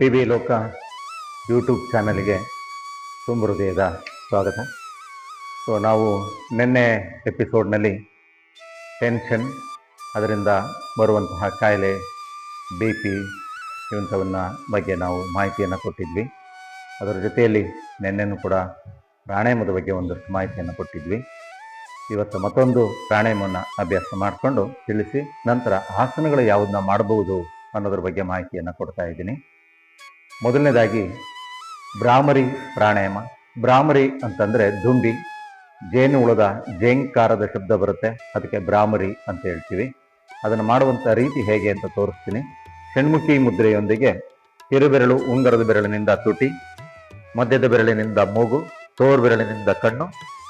P V ಲೋಕ YouTube ಚಾನಲ್ಗೆ ತುಂಬ ಹೃದಯದ ಸ್ವಾಗತ. ಸೊ ನಾವು ನಿನ್ನೆ ಎಪಿಸೋಡ್ನಲ್ಲಿ ಟೆನ್ಷನ್, ಅದರಿಂದ ಬರುವಂತಹ ಕಾಯಿಲೆ ಬಿ ಪಿ ಇವಂಥವನ್ನ ಬಗ್ಗೆ ನಾವು ಮಾಹಿತಿಯನ್ನು ಕೊಟ್ಟಿದ್ವಿ. ಅದರ ಜೊತೆಯಲ್ಲಿ ನಿನ್ನೆನೂ ಕೂಡ ಪ್ರಾಣಾಯಾಮದ ಬಗ್ಗೆ ಒಂದಷ್ಟು ಮಾಹಿತಿಯನ್ನು ಕೊಟ್ಟಿದ್ವಿ. ಇವತ್ತು ಮತ್ತೊಂದು ಪ್ರಾಣಾಯಾಮವನ್ನು ಅಭ್ಯಾಸ ಮಾಡಿಕೊಂಡು ತಿಳಿಸಿ, ನಂತರ ಆಸನಗಳು ಯಾವುದನ್ನ ಮಾಡಬಹುದು ಅನ್ನೋದ್ರ ಬಗ್ಗೆ ಮಾಹಿತಿಯನ್ನು ಕೊಡ್ತಾ ಇದ್ದೀನಿ. ಮೊದಲನೇದಾಗಿ ಬ್ರಾಹ್ಮರಿ ಪ್ರಾಣಾಯಾಮ. ಬ್ರಾಹ್ಮರಿ ಅಂತಂದರೆ ದುಂಬಿ ಜೇನು ಉಳದ ಜೇಂಕಾರದ ಶಬ್ದ ಬರುತ್ತೆ. ಅದಕ್ಕೆ ಬ್ರಾಹ್ಮರಿ ಅಂತ ಹೇಳ್ತೀವಿ. ಅದನ್ನು ಮಾಡುವಂಥ ರೀತಿ ಹೇಗೆ ಅಂತ ತೋರಿಸ್ತೀನಿ. ಷಣ್ಮುಖಿ ಮುದ್ರೆಯೊಂದಿಗೆ ಕಿರುಬೆರಳು ಉಂಗರದ ಬೆರಳಿನಿಂದ ತುಟಿ ಮಧ್ಯದ ಬೆರಳಿನಿಂದ ಮೂಗು, ತೋರು ಬೆರಳಿನಿಂದ ಕಣ್ಣು,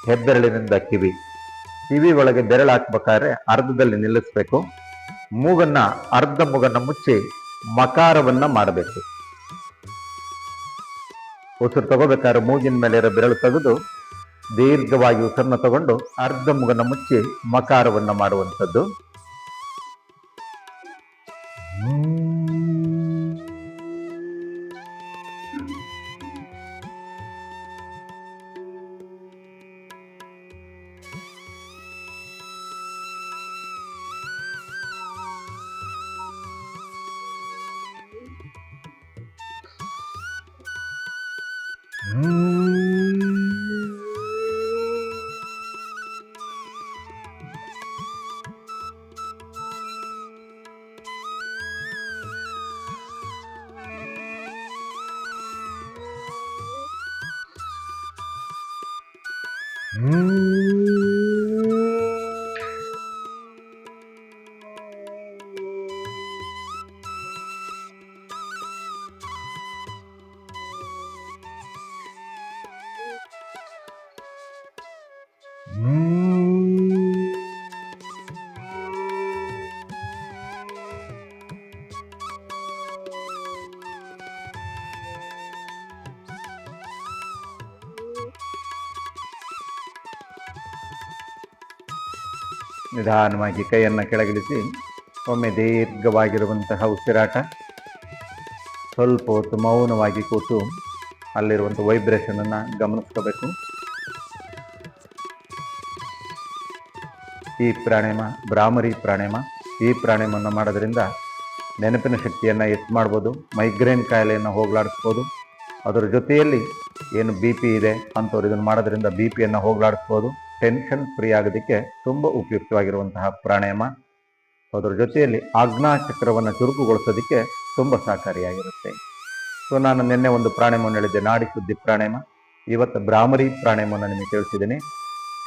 ಹೆಬ್ಬೆರಳಿನಿಂದ ಕಿವಿ. ಕಿವಿ ಒಳಗೆ ಬೆರಳು ಹಾಕ್ಬೇಕಾದ್ರೆ ಅರ್ಧದಲ್ಲಿ ನಿಲ್ಲಿಸ್ಬೇಕು. ಮೂಗನ್ನ ಅರ್ಧ ಮೂಗನ್ನ ಮುಚ್ಚಿ ಮಕಾರವನ್ನು ಮಾಡಬೇಕು. ಉಸಿರು ತಗೋಬೇಕಾದ್ರೆ ಮೂಗಿನ ಮೇಲೆ ಇರೋ ಬೆರಳು ತೆಗೆದು ದೀರ್ಘವಾಗಿ ಉಸಿರನ್ನ ತಗೊಂಡು ಅರ್ಧ ಮುಗನ ಮುಚ್ಚಿ ಮಕಾರವನ್ನು ಮಾಡುವಂಥದ್ದು. Mm. ನಿಧಾನವಾಗಿ ಕೈಯನ್ನು ಕೆಳಗಿಳಿಸಿ, ಒಮ್ಮೆ ದೀರ್ಘವಾಗಿರುವಂತಹ ಉಸಿರಾಟ, ಸ್ವಲ್ಪ ಹೊತ್ತು ಮೌನವಾಗಿ ಕೂತು ಅಲ್ಲಿರುವಂಥ ವೈಬ್ರೇಷನನ್ನು ಗಮನಿಸ್ಕೋಬೇಕು. ಈ ಪ್ರಾಣಾಯಾಮ ಭ್ರಾಮರಿ ಪ್ರಾಣಾಯಾಮ, ಈ ಪ್ರಾಣಾಯಾಮವನ್ನು ಮಾಡೋದ್ರಿಂದ ನೆನಪಿನ ಶಕ್ತಿಯನ್ನು ಹೆಚ್ಚು ಮಾಡ್ಬೋದು ಮೈಗ್ರೇನ್ ಕಾಯಿಲೆಯನ್ನು ಹೋಗಲಾಡಿಸ್ಬೋದು, ಅದರ ಜೊತೆಯಲ್ಲಿ ಏನು ಬಿ ಪಿ ಇದೆ ಅಂಥವ್ರು ಇದನ್ನು ಮಾಡೋದ್ರಿಂದ ಬಿ ಪಿಯನ್ನು ಹೋಗಲಾಡಿಸ್ಬೋದು. ಟೆನ್ಷನ್ ಫ್ರೀ ಆಗೋದಕ್ಕೆ ತುಂಬ ಉಪಯುಕ್ತವಾಗಿರುವಂತಹ ಪ್ರಾಣಾಯಾಮ. ಅದರ ಜೊತೆಯಲ್ಲಿ ಆಜ್ಞಾ ಚಕ್ರವನ್ನು ಚುರುಕುಗೊಳಿಸೋದಕ್ಕೆ ತುಂಬ ಸಹಕಾರಿಯಾಗಿರುತ್ತೆ. ಸೊ ನಾನು ನಿನ್ನೆ ಒಂದು ಪ್ರಾಣಾಯಾಮವನ್ನು ಹೇಳಿದ್ದೆ, ನಾಡಿ ಶುದ್ಧಿ ಪ್ರಾಣಾಯಾಮ. ಇವತ್ತು ಭ್ರಾಮರಿ ಪ್ರಾಣಾಯಾಮವನ್ನು ನಿಮಗೆ ತಿಳಿಸಿದ್ದೀನಿ.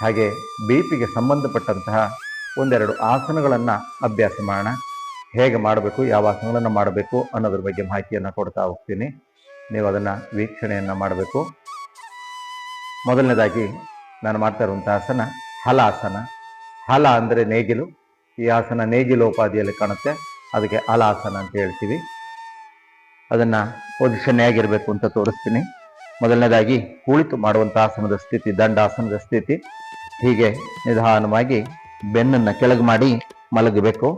ಹಾಗೆ ಬಿ ಪಿಗೆ ಸಂಬಂಧಪಟ್ಟಂತಹ ಒಂದೆರಡು ಆಸನಗಳನ್ನು ಅಭ್ಯಾಸ ಮಾಡೋಣ. ಹೇಗೆ ಮಾಡಬೇಕು, ಯಾವ ಆಸನಗಳನ್ನು ಮಾಡಬೇಕು ಅನ್ನೋದ್ರ ಬಗ್ಗೆ ಮಾಹಿತಿಯನ್ನು ಕೊಡ್ತಾ ಹೋಗ್ತೀನಿ. ನೀವು ಅದನ್ನು ವೀಕ್ಷಣೆಯನ್ನು ಮಾಡಬೇಕು. ಮೊದಲನೇದಾಗಿ ನಾನು ಮಾಡ್ತಾ ಇರುವಂಥ ಆಸನ ಹಲಾಸನ ಹಲ ಅಂದರೆ ನೇಗಿಲು. ಈ ಆಸನ ನೇಗಿಲೋಪಾದಿಯಲ್ಲಿ ಕಾಣುತ್ತೆ. ಅದಕ್ಕೆ ಹಲಾಸನ ಅಂತ ಹೇಳ್ತೀವಿ. ಅದನ್ನು ಪೊಸಿಷನ್ ಹೇಗಿರಬೇಕು ಅಂತ ತೋರಿಸ್ತೀನಿ. ಮೊದಲನೇದಾಗಿ ಕುಳಿತು ಮಾಡುವಂಥ ಆಸನದ ಸ್ಥಿತಿ ದಂಡಾಸನದ ಸ್ಥಿತಿ. ಹೀಗೆ ನಿಧಾನವಾಗಿ ಬೆನ್ನನ್ನು ಕೆಳಗೆ ಮಾಡಿ ಮಲಗಬೇಕು.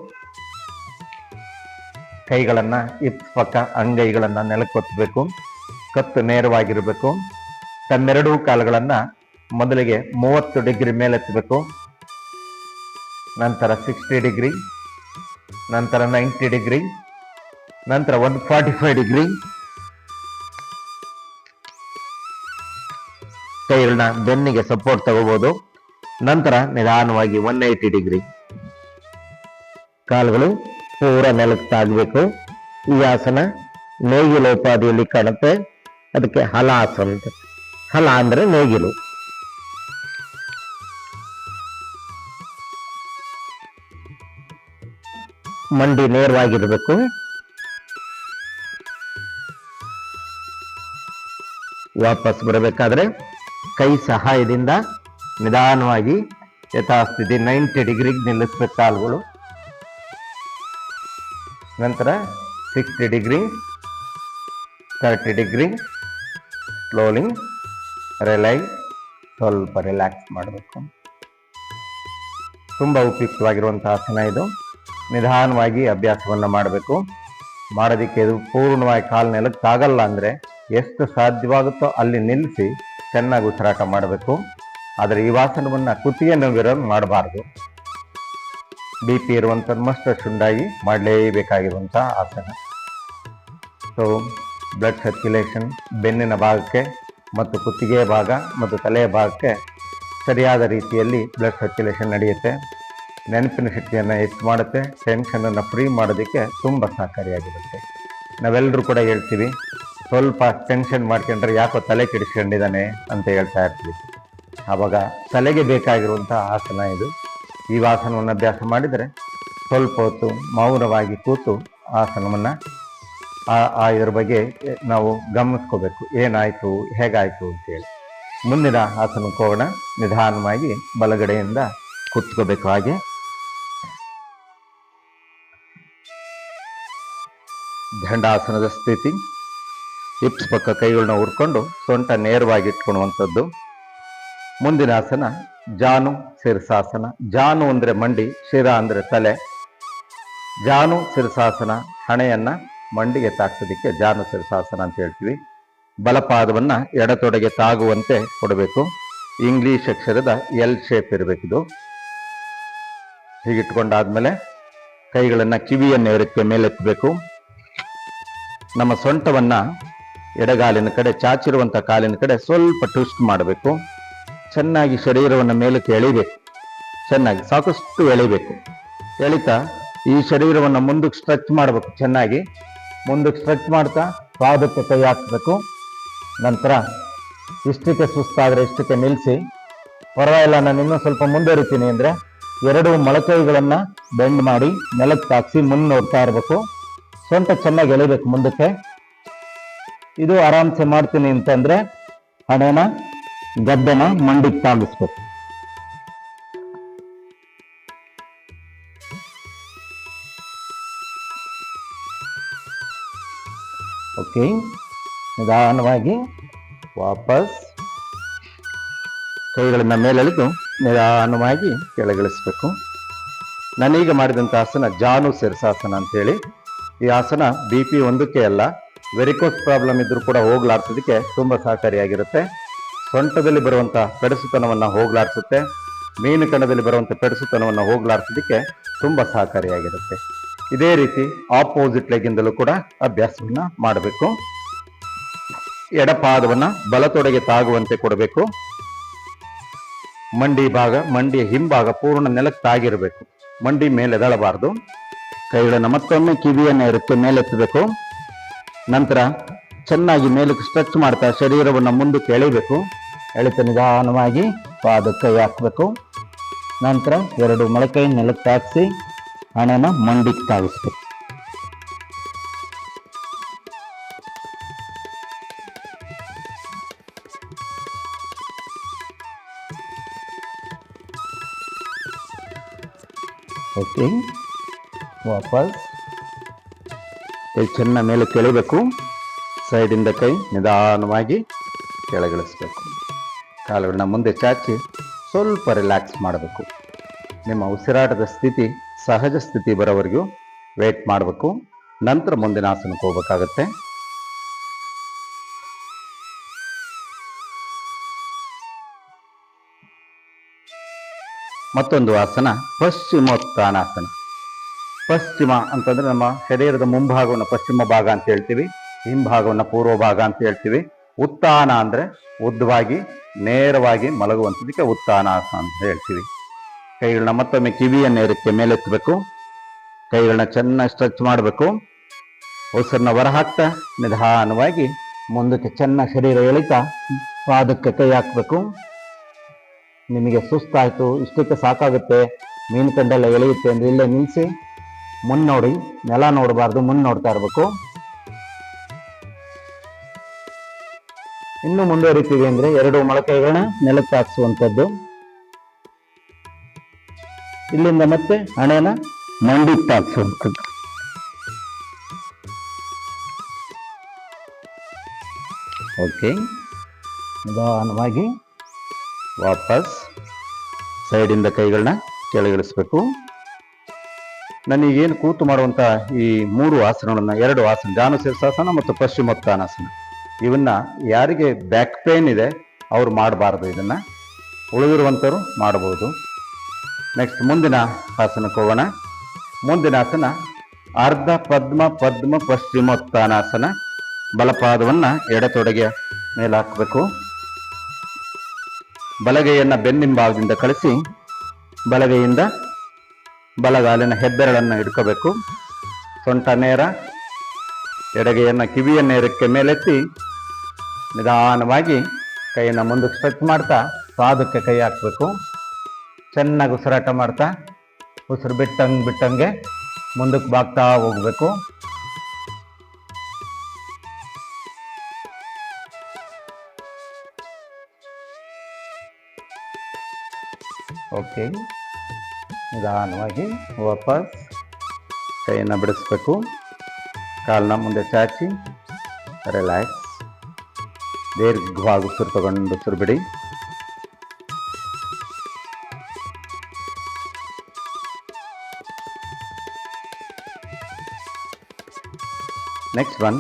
ಕೈಗಳನ್ನು ಇಪ್ಸ್ ಪಕ್ಕ ಅಂಗೈಗಳನ್ನು ನೆಲಕ್ಕೊತ್ತಬೇಕು ಕತ್ತು ನೇರವಾಗಿರಬೇಕು. ತನ್ನೆರಡೂ ಕಾಲುಗಳನ್ನು ಮೊದಲಿಗೆ ಮೂವತ್ತು ಡಿಗ್ರಿ ಮೇಲೆತ್ತಬೇಕು ನಂತರ ಸಿಕ್ಸ್ಟಿ ಡಿಗ್ರಿ, ನಂತರ ನೈಂಟಿ ಡಿಗ್ರಿ, ನಂತರ ಒನ್ ಫಾರ್ಟಿ ಫೈವ್ ಡಿಗ್ರಿ. ಕೈಗಳನ್ನ ಬೆನ್ನಿಗೆ ಸಪೋರ್ಟ್ ತಗೋಬಹುದು ನಂತರ ನಿಧಾನವಾಗಿ ಒನ್ ಏಯ್ಟಿ ಡಿಗ್ರಿ. ಕಾಲುಗಳು ಪೂರ ನೆಲಕ್ಕೆ ತಾಗಬೇಕು ಈ ಆಸನ ನೇಗಿಲೋಪಾದಿಯಲ್ಲಿ ಕಾಣುತ್ತೆ. ಅದಕ್ಕೆ ಹಲಾಸನ ಅಂತ. ಹಲ ಅಂದ್ರೆ ನೇಗಿಲು. ಮಂಡಿ ನೇರವಾಗಿರಬೇಕು. ವಾಪಸ್ ಬರಬೇಕಾದ್ರೆ ಕೈ ಸಹಾಯದಿಂದ ನಿಧಾನವಾಗಿ ಯಥಾಸ್ಥಿತಿ ನೈಂಟಿ ಡಿಗ್ರಿಗೆ ನಿಲ್ಲಿಸ್ಬೇಕು ಕಾಲುಗಳು. ನಂತರ sixty degree, thirty degree slowly rely ಸ್ವಲ್ಪ ರಿಲ್ಯಾಕ್ಸ್ ಮಾಡಬೇಕು. ತುಂಬ ಉಪಯುಕ್ತವಾಗಿರುವಂಥ ಆಸನ ಇದು. ನಿಧಾನವಾಗಿ ಅಭ್ಯಾಸವನ್ನು ಮಾಡಬೇಕು. ಮಾಡೋದಕ್ಕೆ ಇದು ಪೂರ್ಣವಾಗಿ ಕಾಲು ನೆಲಕ್ಕಾಗಲ್ಲ ಅಂದರೆ ಎಷ್ಟು ಸಾಧ್ಯವಾಗುತ್ತೋ ಅಲ್ಲಿ ನಿಲ್ಲಿಸಿ ಚೆನ್ನಾಗಿ ಉಸಿರಾಟ ಮಾಡಬೇಕು. ಆದರೆ ಈ ವಾಸನವನ್ನು ಕುತ್ತಿಗೆ ನೋವಿರೋದು ಮಾಡಬಾರ್ದು. ಬಿ ಪಿ ಇರುವಂಥದ್ದು ಮಸ್ತ್ ಶುಂಡಾಗಿ ಮಾಡಲೇಬೇಕಾಗಿರುವಂಥ ಆಸನ. ಸೊ ಬ್ಲಡ್ ಸರ್ಕ್ಯುಲೇಷನ್ ಬೆನ್ನಿನ ಭಾಗಕ್ಕೆ ಮತ್ತು ಕುತ್ತಿಗೆಯ ಭಾಗ ಮತ್ತು ತಲೆಯ ಭಾಗಕ್ಕೆ ಸರಿಯಾದ ರೀತಿಯಲ್ಲಿ ಬ್ಲಡ್ ಸರ್ಕ್ಯುಲೇಷನ್ ನಡೆಯುತ್ತೆ. ನೆನಪಿನ ಶಕ್ತಿಯನ್ನು ಹೆಚ್ಚು ಮಾಡುತ್ತೆ ಟೆನ್ಷನನ್ನು ಫ್ರೀ ಮಾಡೋದಕ್ಕೆ ತುಂಬ ಸಹಕಾರಿಯಾಗಿರುತ್ತೆ. ನಾವೆಲ್ಲರೂ ಕೂಡ ಹೇಳ್ತೀವಿ, ಸ್ವಲ್ಪ ಟೆನ್ಷನ್ ಮಾಡ್ಕೊಂಡ್ರೆ ಯಾಕೋ ತಲೆ ಕೆಡಿಸ್ಕೊಂಡಿದ್ದಾನೆ ಅಂತ ಹೇಳ್ತಾ ಇರ್ತೀವಿ. ಆವಾಗ ತಲೆಗೆ ಬೇಕಾಗಿರುವಂಥ ಆಸನ ಇದು. ಈ ಆಸನವನ್ನು ಅಭ್ಯಾಸ ಮಾಡಿದರೆ ಸ್ವಲ್ಪ ಹೊತ್ತು ಮೌನವಾಗಿ ಕೂತು ಆಸನವನ್ನು ಆ ಇದ್ರ ಬಗ್ಗೆ ನಾವು ಗಮನಿಸ್ಕೋಬೇಕು. ಏನಾಯಿತು, ಹೇಗಾಯಿತು ಅಂತೇಳಿ. ಮುಂದಿನ ಆಸನಕ್ಕೆ ಹೋಗೋಣ ನಿಧಾನವಾಗಿ ಬಲಗಡೆಯಿಂದ ಕುತ್ಕೋಬೇಕು ಹಾಗೆ. ದಂಡಾಸನದ ಸ್ಥಿತಿ ಹಿಪ್ಸ್ ಪಕ್ಕ ಕೈಗಳನ್ನ ಉರ್ಕೊಂಡು ಸೊಂಟ ನೇರವಾಗಿ ಇಟ್ಕೊಳ್ಳುವಂಥದ್ದು ಮುಂದಿನ ಆಸನ ಜಾನು ಶಿರಸಾಸನ ಜಾನು ಅಂದರೆ ಮಂಡಿ, ಶಿರ ಅಂದರೆ ತಲೆ. ಜಾನು ಶಿರಸಾಸನ ಹಣೆಯನ್ನು ಮಂಡಿಗೆ ತಾಕ್ಸೋದಕ್ಕೆ ಜಾನು ಶಿರಸಾಸನ ಅಂತ ಹೇಳ್ತೀವಿ. ಬಲಪಾದವನ್ನು ಎಡತೊಡೆಗೆ ತಾಗುವಂತೆ ಕೊಡಬೇಕು. ಇಂಗ್ಲೀಷ್ ಅಕ್ಷರದ ಎಲ್ ಶೇಪ್ ಇರಬೇಕಿದು ಹೀಗಿಟ್ಕೊಂಡಾದ್ಮೇಲೆ ಕೈಗಳನ್ನು ಕಿವಿಯನ್ನು ಎರಕ್ಕೆ ಮೇಲೆತ್ತಬೇಕು ನಮ್ಮ ಸೊಂಟವನ್ನ ಎಡಗಾಲಿನ ಕಡೆ ಚಾಚಿರುವಂಥ ಕಾಲಿನ ಕಡೆ ಸ್ವಲ್ಪ ಟ್ವಿಸ್ಟ್ ಮಾಡಬೇಕು. ಚೆನ್ನಾಗಿ ಶರೀರವನ್ನು ಮೇಲಕ್ಕೆ ಎಳಿಬೇಕು. ಚೆನ್ನಾಗಿ, ಸಾಕಷ್ಟು ಎಳಿಬೇಕು. ಎಳಿತಾ ಈ ಶರೀರವನ್ನು ಮುಂದಕ್ಕೆ ಸ್ಟ್ರೆಚ್ ಮಾಡಬೇಕು ಚೆನ್ನಾಗಿ. ಮುಂದಕ್ಕೆ ಸ್ಟ್ರೆಚ್ ಮಾಡ್ತಾ ಪಾದಕ್ಕೆ ಕೈ ಹಾಕಬೇಕು. ನಂತರ ಇಷ್ಟಕ್ಕೆ ಸುಸ್ತಾದರೆ ಇಷ್ಟಕ್ಕೆ ನಿಲ್ಲಿಸಿ ಪರವಾಗಿಲ್ಲ, ನಾನು ಇನ್ನೂ ಸ್ವಲ್ಪ ಮುಂದುವರಿತೀನಿ ಅಂದರೆ ಎರಡು ಮೊಳಕೈಗಳನ್ನು ಬೆಂಡ್ ಮಾಡಿ, ನೆಲಕ್ಕೆ ತಾಕ್ಸಿ ಮುಂದೆ ನೋಡ್ತಾ ಇರಬೇಕು. ಸೊಂಟ ಚೆನ್ನಾಗಿ ಎಳಿಬೇಕು ಮುಂದಕ್ಕೆ. ಇದು ಆರಾಮ್ಸೆ ಮಾಡ್ತೀನಿ ಅಂತಂದ್ರೆ ಹಣೆನ, ಗದ್ದೆನ ಮಂಡಿಗೆ ತಾಗಿಸ್ಬೇಕು. ಓಕೆ, ನಿಧಾನವಾಗಿ ವಾಪಸ್ ಕೈಗಳನ್ನ ಮೇಲೆಳೆದು ನಿಧಾನವಾಗಿ ಕೆಳಗಿಳಿಸ್ಬೇಕು. ನಾನೀಗ ಮಾಡಿದಂಥ ಆಸನ ಜಾನು ಶಿರಸಾಸನ ಅಂತೇಳಿ. ಈ ಆಸನ ಬಿ ಪಿ ಒಂದಕ್ಕೆ ಅಲ್ಲ ವೆರಿಕೋಸ್ ಪ್ರಾಬ್ಲಮ್ ಇದ್ದರೂ ಕೂಡ ಹೋಗ್ಲಾಡ್ಸೋದಕ್ಕೆ ತುಂಬ ಸಹಕಾರಿಯಾಗಿರುತ್ತೆ. ಸೊಂಟದಲ್ಲಿ ಬರುವಂಥ ಪೆಡಸುತನವನ್ನು ಹೋಗ್ಲಾಡಿಸುತ್ತೆ. ಮೀನು ಕಣದಲ್ಲಿ ಬರುವಂಥ ಪೆಡಸುತನವನ್ನು ಹೋಗ್ಲಾಡಿಸೋದಕ್ಕೆ ತುಂಬ ಸಹಕಾರಿಯಾಗಿರುತ್ತೆ. ಇದೇ ರೀತಿ ಆಪೋಸಿಟ್ ಲೆಗಿಂದಲೂ ಕೂಡ ಅಭ್ಯಾಸವನ್ನು ಮಾಡಬೇಕು. ಎಡಪಾದವನ್ನು ಬಲತೊಡೆಗೆ ತಾಗುವಂತೆ ಕೊಡಬೇಕು. ಮಂಡಿ ಭಾಗ, ಮಂಡಿಯ ಹಿಂಭಾಗ ಪೂರ್ಣ ನೆಲಕ್ಕೆ ತಾಗಿರಬೇಕು ಮಂಡಿ ಮೇಲೆ ಎದಳಬಾರದು. ಕೈಗಳನ್ನು ಮತ್ತೊಮ್ಮೆ ಕಿವಿಯನ್ನು ಎರಕ್ಕೆ ಮೇಲೆತ್ತಬೇಕು. ನಂತರ ಚೆನ್ನಾಗಿ ಮೇಲಕ್ಕೆ ಸ್ಟ್ರೆಚ್ ಮಾಡ್ತಾ ಶರೀರವನ್ನು ಮುಂದಕ್ಕೆ ಎಳಿಬೇಕು ಎಳೆತ ನಿಧಾನವಾಗಿ ಪಾದಕ್ಕೆ ಕೈ ಹಾಕಬೇಕು. ನಂತರ ಎರಡು ಮೊಳಕೈ ನೆಲಕ್ಕೆ ತಾಕಿಸಿ ಹಣನ ಮಂಡಿಗೆ ತಾಗಿಸ್ಬೇಕು. ಓಕೆ. ವಾಪಸ್. ಕೈ ಚೆನ್ನ ಮೇಲೆ ಕೆಳಬೇಕು. ಸೈಡಿಂದ ಕೈ ನಿಧಾನವಾಗಿ ಕೆಳಗಿಳಿಸ್ಬೇಕು. ಕಾಲುಗಳನ್ನ ಮುಂದೆ ಚಾಚಿ ಸ್ವಲ್ಪ ರಿಲ್ಯಾಕ್ಸ್ ಮಾಡಬೇಕು. ನಿಮ್ಮ ಉಸಿರಾಟದ ಸ್ಥಿತಿ, ಸಹಜ ಸ್ಥಿತಿ ಬರೋವರೆಗೂ ವೇಟ್ ಮಾಡಬೇಕು. ನಂತರ ಮುಂದಿನ ಆಸನಕ್ಕೆ ಹೋಗ್ಬೇಕಾಗತ್ತೆ. ಮತ್ತೊಂದು ಆಸನ ಪಶ್ಚಿಮೋತ್ಥಾನಾಸನ ಪಶ್ಚಿಮ ಅಂತಂದ್ರೆ ನಮ್ಮ ಶರೀರದ ಮುಂಭಾಗವನ್ನು ಪಶ್ಚಿಮ ಭಾಗ ಅಂತ ಹೇಳ್ತೀವಿ, ಹಿಂಭಾಗವನ್ನು ಪೂರ್ವ ಭಾಗ ಅಂತ ಹೇಳ್ತೀವಿ. ಉತ್ಥಾನ ಅಂದ್ರೆ ಉದ್ದವಾಗಿ, ನೇರವಾಗಿ ಮಲಗುವಂಥದಕ್ಕೆ ಉತ್ತಾನ ಅಂತ ಹೇಳ್ತೀವಿ. ಕೈಗಳನ್ನ ಮತ್ತೊಮ್ಮೆ ಕಿವಿಯನ್ನು ನೇರಕ್ಕೆ ಮೇಲೆತ್ತಬೇಕು. ಕೈಗಳನ್ನ ಚೆನ್ನಾಗಿ ಸ್ಟ್ರೆಚ್ ಮಾಡಬೇಕು. ಉಸಿರನ್ನ ಹೊರಹಾಕ್ತಾ, ನಿಧಾನವಾಗಿ ಮುಂದಕ್ಕೆ ಚೆನ್ನಾಗಿ ಶರೀರ ಎಳಿತಾ, ಪಾದಕ್ಕೆ ಕೈ ಹಾಕಬೇಕು. ನಿಮಗೆ ಸುಸ್ತಾಯಿತು, ಇಷ್ಟಕ್ಕೆ ಸಾಕಾಗುತ್ತೆ, ಮೀನು ಕಂಡೆಲ್ಲ ಎಳೆಯುತ್ತೆ ಅಂದ್ರೆ ಇಲ್ಲೇ ನಿಲ್ಲಿಸಿ ಮುನ್ ನೋಡಿ, ನೆಲ ನೋಡಬಾರ್ದು, ಮುನ್ ನೋಡ್ತಾ ಇರಬೇಕು. ಇನ್ನು ಮುಂದುವರಿತೀವಿ ಅಂದ್ರೆ ಎರಡು ಮೊಳಕೈಗಳನ್ನ ನೆಲಕ್ಕೆ ಹಾಕ್ಸುವಂಥದ್ದು. ಇಲ್ಲಿಂದ ಮತ್ತೆ ಹಣೆನ ಮಂಡಿ ತಾಕ್ಸುವಂಥದ್ದು ಓಕೆ. ನಿಧಾನವಾಗಿ ವಾಪಸ್ ಸೈಡಿಂದ ಕೈಗಳನ್ನ ಕೆಳಗಿಳಿಸ್ಬೇಕು. ನನಗೇನು ಕೂತು ಮಾಡುವಂಥ ಈ ಮೂರು ಆಸನಗಳನ್ನು, ಎರಡು ಆಸನ ಜಾನು ಶೀರ್ಷಾಸನ ಮತ್ತು ಪಶ್ಚಿಮೋತ್ಥಾನಾಸನ ಇವನ್ನ ಯಾರಿಗೆ ಬ್ಯಾಕ್ ಪೇನ್ ಇದೆ, ಅವರು ಮಾಡಬಾರ್ದು ಇದನ್ನ. ಉಳಿದಿರುವಂಥವ್ರು ಮಾಡಬಹುದು. ನೆಕ್ಸ್ಟ್ ಮುಂದಿನ ಆಸನಕ್ಕೆ ಹೋಗೋಣ. ಮುಂದಿನ ಆಸನ ಅರ್ಧ ಪದ್ಮ ಪದ್ಮ ಪಶ್ಚಿಮೋತ್ಥಾನಾಸನ ಬಲಪಾದವನ್ನು ಎಡತೊಡಗೆ ಮೇಲೆ ಹಾಕಬೇಕು ಬಲಗೈಯನ್ನು ಬೆನ್ನಿಂಭಾಗದಿಂದ ಕಳಿಸಿ, ಬಲಗೈಯಿಂದ ಬಲಗಾಲಿನ ಹೆಬ್ಬೆರಳನ್ನು ಹಿಡ್ಕೋಬೇಕು. ಸೊಂಟ ನೇರ, ಎಡಗೆಯನ್ನು ಕಿವಿಯ ನೇರಕ್ಕೆ ಮೇಲೆತ್ತಿ ನಿಧಾನವಾಗಿ ಕೈಯನ್ನು ಮುಂದಕ್ಕೆ ಸ್ಟ್ರೆಚ್ ಮಾಡ್ತಾ ಪಾದಕ್ಕೆ ಕೈ ಹಾಕಬೇಕು. ಚೆನ್ನಾಗಿ ಉಸಿರಾಟ ಮಾಡ್ತಾ, ಉಸಿರು ಬಿಟ್ಟಂಗೆ ಬಿಟ್ಟಂಗೆ ಮುಂದಕ್ಕೆ ಬಾಗ್ತಾ ಹೋಗಬೇಕು. ಓಕೆ. ನಿಧಾನವಾಗಿ ವಾಪಸ್ ಕೈಯನ್ನು ಬಿಡಿಸ್ಬೇಕು. ಕಾಲನ್ನ ಮುಂದೆ ಚಾಚಿ ರಿಲ್ಯಾಕ್ಸ್ ದೀರ್ಘವಾಗಿ ಉಸಿರು ತಗೊಂಡು ಉಸಿರು ಬಿಡಿ ನೆಕ್ಸ್ಟ್ ಒನ್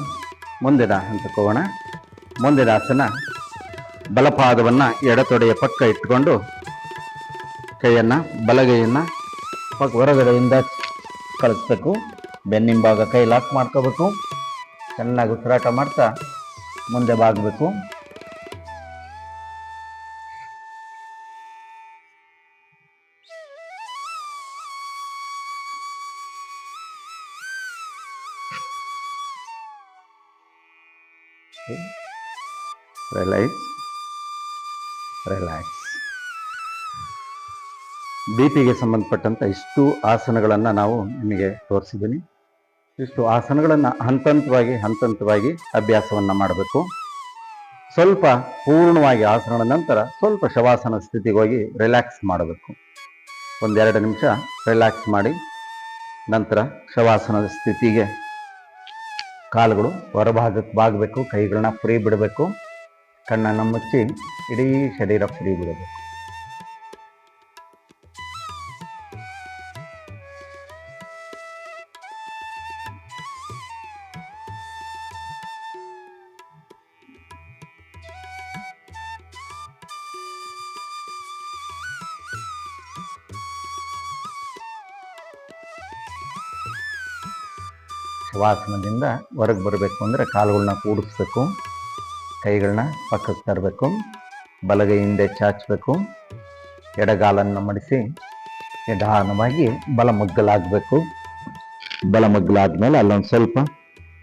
ಮುಂದಿನ ಅಂತ ಹೋಗೋಣ. ಮುಂದಿನ ಆಸನ, ಬಲಪಾದವನ್ನು ಎಡತೊಡೆಯ ಪಕ್ಕ ಇಟ್ಕೊಂಡು ಕೈಯನ್ನು ಬಲಗೈಯನ್ನು ಹೊರಗಡೆಯಿಂದ ಕಳಿಸ್ಬೇಕು. ಬೆನ್ನಿಂಭಾಗ ಕೈ ಲಾಕ್ ಮಾಡ್ಕೋಬೇಕು. ಚೆನ್ನಾಗಿ ಉಸಿರಾಟ ಮಾಡ್ತಾ ಮುಂದೆ ಬಾಗಬೇಕು. ರಿಲ್ಯಾಕ್ಸ್ ರಿಲ್ಯಾಕ್ಸ್ ಬಿ ಪಿಗೆ ಸಂಬಂಧಪಟ್ಟಂಥ ಇಷ್ಟು ಆಸನಗಳನ್ನು ನಾವು ನಿಮಗೆ ತೋರಿಸಿದ್ದೀನಿ. ಇಷ್ಟು ಆಸನಗಳನ್ನು ಹಂತ ಹಂತವಾಗಿ ಹಂತ ಹಂತವಾಗಿ ಅಭ್ಯಾಸವನ್ನು ಮಾಡಬೇಕು. ಸ್ವಲ್ಪ ಪೂರ್ಣವಾಗಿ ಆಸನಗಳ ನಂತರ ಸ್ವಲ್ಪ ಶವಾಸನ ಸ್ಥಿತಿಗೆ ಹೋಗಿ ರಿಲ್ಯಾಕ್ಸ್ ಮಾಡಬೇಕು. ಒಂದೆರಡು ನಿಮಿಷ ರಿಲ್ಯಾಕ್ಸ್ ಮಾಡಿ, ನಂತರ ಶವಾಸನದ ಸ್ಥಿತಿಗೆ ಕಾಲುಗಳು ಹೊರಭಾಗಕ್ಕೆ ಬಾಗಬೇಕು, ಕೈಗಳನ್ನ ಫ್ರೀ ಬಿಡಬೇಕು. ಕಣ್ಣನ್ನು ಮುಚ್ಚಿ, ಇಡೀ ಶರೀರ ಫ್ರೀ ಬಿಡಬೇಕು. ಶವಾಸನದಿಂದ ಹೊರಗೆ ಬರಬೇಕು ಅಂದರೆ ಕಾಲುಗಳನ್ನ ಕೂಡಿಸ್ಬೇಕು ಕೈಗಳನ್ನ ಪಕ್ಕಕ್ಕೆ ತರಬೇಕು, ಬಲಗೈ ಹಿಂದೆ ಚಾಚಬೇಕು, ಎಡಗಾಲನ್ನು ಮಡಿಸಿ ನಿಧಾನವಾಗಿ ಬಲ ಮಗ್ಗಲಾಗಬೇಕು ಬಲ ಮಗ್ಗಲಾದ್ಮೇಲೆ ಅಲ್ಲೊಂದು ಸ್ವಲ್ಪ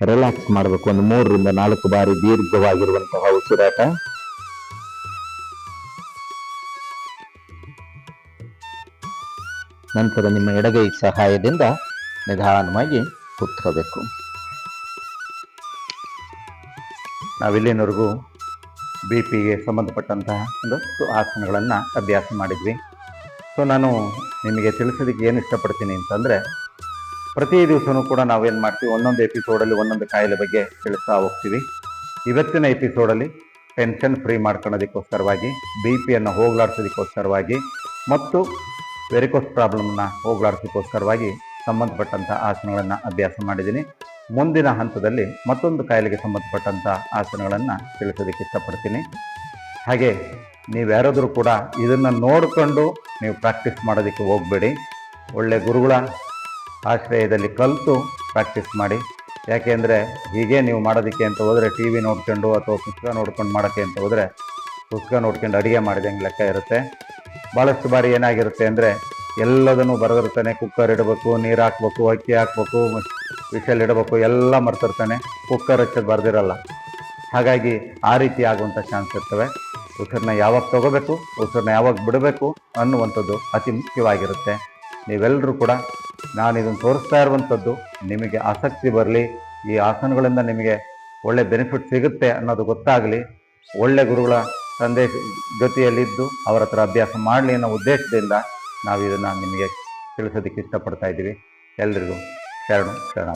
ರಿಲ್ಯಾಕ್ಸ್ ಮಾಡಬೇಕು. ಒಂದು ಮೂರರಿಂದ ನಾಲ್ಕು ಬಾರಿ ದೀರ್ಘವಾಗಿರುವಂತಹ ಉಸಿರಾಟ. ನಂತರ ನಿಮ್ಮ ಎಡಗೈ ಸಹಾಯದಿಂದ ನಿಧಾನವಾಗಿ ಕೂತ್ಕೋಬೇಕು ನಾವಿಲ್ಲಿನವರೆಗೂ ಬಿ ಪಿಗೆ ಸಂಬಂಧಪಟ್ಟಂತಹ ಒಂದಷ್ಟು ಆಸನಗಳನ್ನು ಅಭ್ಯಾಸ ಮಾಡಿದ್ವಿ. ಸೊ ನಾನು ನಿಮಗೆ ತಿಳಿಸೋದಕ್ಕೆ ಏನು ಇಷ್ಟಪಡ್ತೀನಿ ಅಂತಂದರೆ, ಪ್ರತಿ ದಿವಸವೂ ಕೂಡ ನಾವೇನು ಮಾಡ್ತೀವಿ, ಒಂದೊಂದು ಎಪಿಸೋಡಲ್ಲಿ ಒಂದೊಂದು ಕಾಯಿಲೆ ಬಗ್ಗೆ ತಿಳಿಸ್ತಾ ಹೋಗ್ತೀವಿ. ಇವತ್ತಿನ ಎಪಿಸೋಡಲ್ಲಿ ಟೆನ್ಷನ್ ಫ್ರೀ ಮಾಡ್ಕೊಳ್ಳೋದಕ್ಕೋಸ್ಕರವಾಗಿ ಬಿ ಪಿಯನ್ನು ಹೋಗ್ಲಾಡ್ಸೋದಕ್ಕೋಸ್ಕರವಾಗಿ, ಮತ್ತು ವೆರಿಕೋಸ್ ಪ್ರಾಬ್ಲಮ್ನ ಹೋಗಲಾಡಿಸೋದಕ್ಕೋಸ್ಕರವಾಗಿ ಸಂಬಂಧಪಟ್ಟಂಥ ಆಸನಗಳನ್ನು ಅಭ್ಯಾಸ ಮಾಡಿದ್ದೀನಿ. ಮುಂದಿನ ಹಂತದಲ್ಲಿ ಮತ್ತೊಂದು ಕಾಯಿಲೆಗೆ ಸಂಬಂಧಪಟ್ಟಂಥ ಆಸನಗಳನ್ನು ತಿಳಿಸೋದಕ್ಕೆ ಇಷ್ಟಪಡ್ತೀನಿ. ಹಾಗೆ ನೀವು ಯಾರಾದರೂ ಕೂಡ ಇದನ್ನು ನೋಡಿಕೊಂಡು ನೀವು ಪ್ರಾಕ್ಟೀಸ್ ಮಾಡೋದಕ್ಕೆ ಹೋಗಬೇಡಿ. ಒಳ್ಳೆ ಗುರುಗಳ ಆಶ್ರಯದಲ್ಲಿ ಕಲಿತು ಪ್ರಾಕ್ಟೀಸ್ ಮಾಡಿ. ಯಾಕೆಂದರೆ ಹೀಗೆ ನೀವು ಮಾಡೋದಕ್ಕೆ ಅಂತ ಹೋದರೆ ಟಿ ವಿ ನೋಡ್ಕೊಂಡು ಅಥವಾ ಪುಸ್ತಕ ನೋಡ್ಕೊಂಡು ಮಾಡೋಕ್ಕೆ ಅಂತ ಹೋದರೆ ಪುಸ್ತಕ ನೋಡ್ಕೊಂಡು ಅಡುಗೆ ಮಾಡಿದಂಗೆ ಲೆಕ್ಕ ಇರುತ್ತೆ. ಭಾಳಷ್ಟು ಬಾರಿ ಏನಾಗಿರುತ್ತೆ ಅಂದರೆ ಎಲ್ಲದನ್ನು ಬರೆದಿರ್ತಾನೆ. ಕುಕ್ಕರ್ ಇಡಬೇಕು, ನೀರು ಹಾಕ್ಬೇಕು, ಅಕ್ಕಿ ಹಾಕ್ಬೇಕು ವಿಷಲ್ ಇಡಬೇಕು, ಎಲ್ಲ ಮರ್ತಿರ್ತಾನೆ. ಕುಕ್ಕರ್ ಹಚ್ಚೋದು ಬರೆದಿರಲ್ಲ. ಹಾಗಾಗಿ ಆ ರೀತಿ ಆಗುವಂಥ ಚಾನ್ಸ್ ಇರ್ತವೆ. ಉಸಿರನ್ನ ಯಾವಾಗ ತಗೋಬೇಕು ಉಸಿರನ್ನ ಯಾವಾಗ ಬಿಡಬೇಕು ಅನ್ನುವಂಥದ್ದು ಅತಿ ಮುಖ್ಯವಾಗಿರುತ್ತೆ. ನೀವೆಲ್ಲರೂ ಕೂಡ ನಾನು ಇದನ್ನು ತೋರಿಸ್ತಾ ಇರುವಂಥದ್ದು ನಿಮಗೆ ಆಸಕ್ತಿ ಬರಲಿ, ಈ ಆಸನಗಳಿಂದ ನಿಮಗೆ ಒಳ್ಳೆ ಬೆನಿಫಿಟ್ ಸಿಗುತ್ತೆ ಅನ್ನೋದು ಗೊತ್ತಾಗಲಿ, ಒಳ್ಳೆ ಗುರುಗಳ ತಂದೆ ಜೊತೆಯಲ್ಲಿದ್ದು ಅವರ ಹತ್ರ ಅಭ್ಯಾಸ ಮಾಡಲಿ ಅನ್ನೋ ಉದ್ದೇಶದಿಂದ ನಾವು ಇದನ್ನು ನಿಮಗೆ ತಿಳಿಸೋದಕ್ಕೆ ಇಷ್ಟಪಡ್ತಾ ಇದ್ದೀವಿ. ಎಲ್ರಿಗೂ ಶರಣು ಶರಣ